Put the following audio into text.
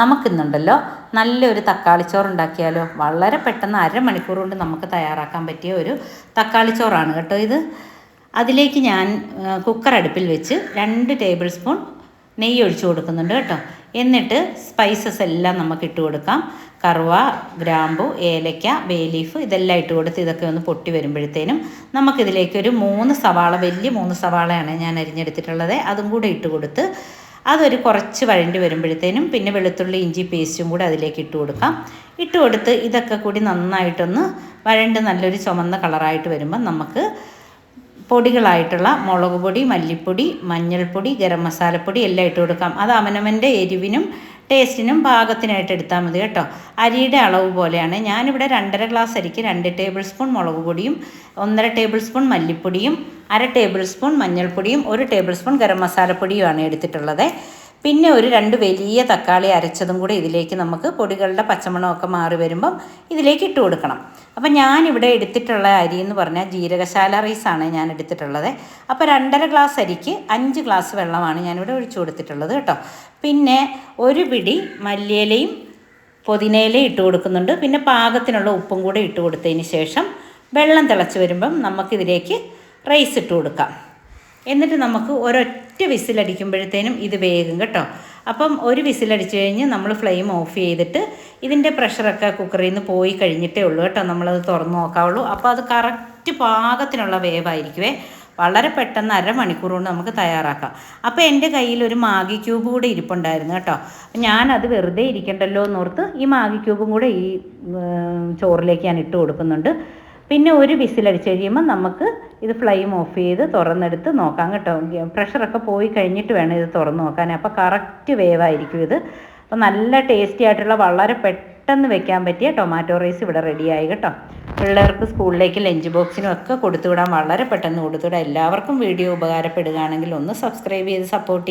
നമുക്കിന്നുണ്ടല്ലോ നല്ലൊരു തക്കാളിച്ചോറ് ഉണ്ടാക്കിയാലോ വളരെ പെട്ടെന്ന് അരമണിക്കൂർ കൊണ്ട് നമുക്ക് തയ്യാറാക്കാൻ പറ്റിയ ഒരു തക്കാളിച്ചോറാണ് കേട്ടോ ഇത്. അതിലേക്ക് ഞാൻ കുക്കർ അടുപ്പിൽ വെച്ച് രണ്ട് ടേബിൾ സ്പൂൺ നെയ്യ് ഒഴിച്ചു കൊടുക്കുന്നുണ്ട് കേട്ടോ. എന്നിട്ട് സ്പൈസസ് എല്ലാം നമുക്ക് ഇട്ട് കൊടുക്കാം. കറുവ ഗ്രാമ്പു ഏലയ്ക്ക ബേ ലീഫ് ഇതെല്ലാം ഇട്ട് കൊടുത്ത് ഇതൊക്കെ ഒന്ന് പൊട്ടി വരുമ്പോഴത്തേനും നമുക്കിതിലേക്ക് ഒരു മൂന്ന് സവാള വലിയ മൂന്ന് സവാളയാണ് ഞാൻ അരിഞ്ഞെടുത്തിട്ടുള്ളത്. അതും കൂടെ ഇട്ട് കൊടുത്ത് അതൊരു കുറച്ച് വഴണ്ടി വരുമ്പോഴത്തേനും പിന്നെ വെളുത്തുള്ളി ഇഞ്ചി പേസ്റ്റും കൂടി അതിലേക്ക് ഇട്ട് കൊടുക്കാം. ഇട്ട് കൊടുത്ത് ഇതൊക്കെ കൂടി നന്നായിട്ടൊന്ന് വഴണ്ട് നല്ലൊരു ചുമന്ന കളറായിട്ട് വരുമ്പോൾ നമുക്ക് പൊടികളായിട്ടുള്ള മുളക് പൊടി മല്ലിപ്പൊടി മഞ്ഞൾപ്പൊടി ഗരം മസാലപ്പൊടി എല്ലാം ഇട്ട് കൊടുക്കാം. അത് അവനവന്റെ എരിവിനും ടേസ്റ്റിനും പാകത്തിനായിട്ട് എടുത്താൽ മതി കേട്ടോ. അരിയുടെ അളവ് പോലെയാണ്. ഞാനിവിടെ രണ്ടര ഗ്ലാസ് അരിക്ക് രണ്ട് ടേബിൾ സ്പൂൺ മുളക് പൊടിയും ഒന്നര ടേബിൾ സ്പൂൺ മല്ലിപ്പൊടിയും അര ടേബിൾ സ്പൂൺ മഞ്ഞൾപ്പൊടിയും ഒരു ടേബിൾ സ്പൂൺ ഗരം മസാലപ്പൊടിയുമാണ് എടുത്തിട്ടുള്ളത്. പിന്നെ ഒരു രണ്ട് വലിയ തക്കാളി അരച്ചതും കൂടെ ഇതിലേക്ക് നമുക്ക് പൊടികളുടെ പച്ചമണമൊക്കെ മാറി വരുമ്പം ഇതിലേക്ക് ഇട്ട് കൊടുക്കണം. അപ്പം ഞാനിവിടെ എടുത്തിട്ടുള്ള അരി എന്ന് പറഞ്ഞാൽ ജീരകശാല റൈസാണ് ഞാൻ എടുത്തിട്ടുള്ളത്. അപ്പോൾ രണ്ടര ഗ്ലാസ് അരിക്ക് അഞ്ച് ഗ്ലാസ് വെള്ളമാണ് ഞാനിവിടെ ഒഴിച്ചു കൊടുത്തിട്ടുള്ളത് കേട്ടോ. പിന്നെ ഒരു പിടി മല്ലിയിലയും പുതിനയിലയും ഇട്ട് കൊടുക്കുന്നുണ്ട്. പിന്നെ പാകത്തിനുള്ള ഉപ്പും കൂടെ ഇട്ട് കൊടുത്തതിന് ശേഷം വെള്ളം തിളച്ച് വരുമ്പം നമുക്കിതിലേക്ക് റൈസ് ഇട്ട് കൊടുക്കാം. എന്നിട്ട് നമുക്ക് ഒരൊറ്റ വിസിലടിക്കുമ്പോഴത്തേനും ഇത് വേഗം കേട്ടോ. അപ്പം ഒരു വിസിലടിച്ച് കഴിഞ്ഞ് നമ്മൾ ഫ്ലെയിം ഓഫ് ചെയ്തിട്ട് ഇതിന്റെ പ്രഷറൊക്കെ കുക്കറിൽ നിന്ന് പോയി കഴിഞ്ഞിട്ടേ ഉള്ളൂ കേട്ടോ. നമ്മളത് തുറന്ന് നോക്കാവുള്ളൂ. അപ്പോൾ അത് കറക്റ്റ് പാകത്തിനുള്ള വേവായിരിക്കുവേ. വളരെ പെട്ടെന്ന് അരമണിക്കൂർ കൊണ്ട് നമുക്ക് തയ്യാറാക്കാം. അപ്പോൾ എന്റെ കയ്യിൽ ഒരു മാഗി ക്യൂബ് കൂടെ ഇരിപ്പുണ്ടായിരുന്നു കേട്ടോ. ഞാൻ അത് വെറുതെ ഇരിക്കണ്ടല്ലോ എന്നോർത്ത് ഈ മാഗി ക്യൂബും കൂടെ ഈ ചോറിലേക്ക് ഞാൻ ഇട്ട് കൊടുക്കുന്നുണ്ട്. പിന്നെ ഒരു വിസിലടിച്ച് കഴിയുമ്പോൾ നമുക്ക് ഇത് ഫ്ലെയിം ഓഫ് ചെയ്ത് തുറന്നെടുത്ത് നോക്കാം കേട്ടോ. പ്രഷറൊക്കെ പോയി കഴിഞ്ഞിട്ട് വേണം ഇത് തുറന്ന് നോക്കാൻ. അപ്പോൾ കറക്റ്റ് വേവായിരിക്കും ഇത്. അപ്പോൾ നല്ല ടേസ്റ്റി ആയിട്ടുള്ള വളരെ പെട്ടെന്ന് വെക്കാൻ പറ്റിയ ടൊമാറ്റോ റൈസ് ഇവിടെ റെഡിയായി കേട്ടോ. പിള്ളേർക്ക് സ്കൂളിലേക്ക് ലഞ്ച് ബോക്സിനും ഒക്കെ കൊടുത്തുവിടാൻ വളരെ പെട്ടെന്ന് കൊടുത്തുവിടാം. എല്ലാവർക്കും വീഡിയോ ഉപകാരപ്പെടുകയാണെങ്കിൽ ഒന്ന് സബ്സ്ക്രൈബ് ചെയ്ത് സപ്പോർട്ട്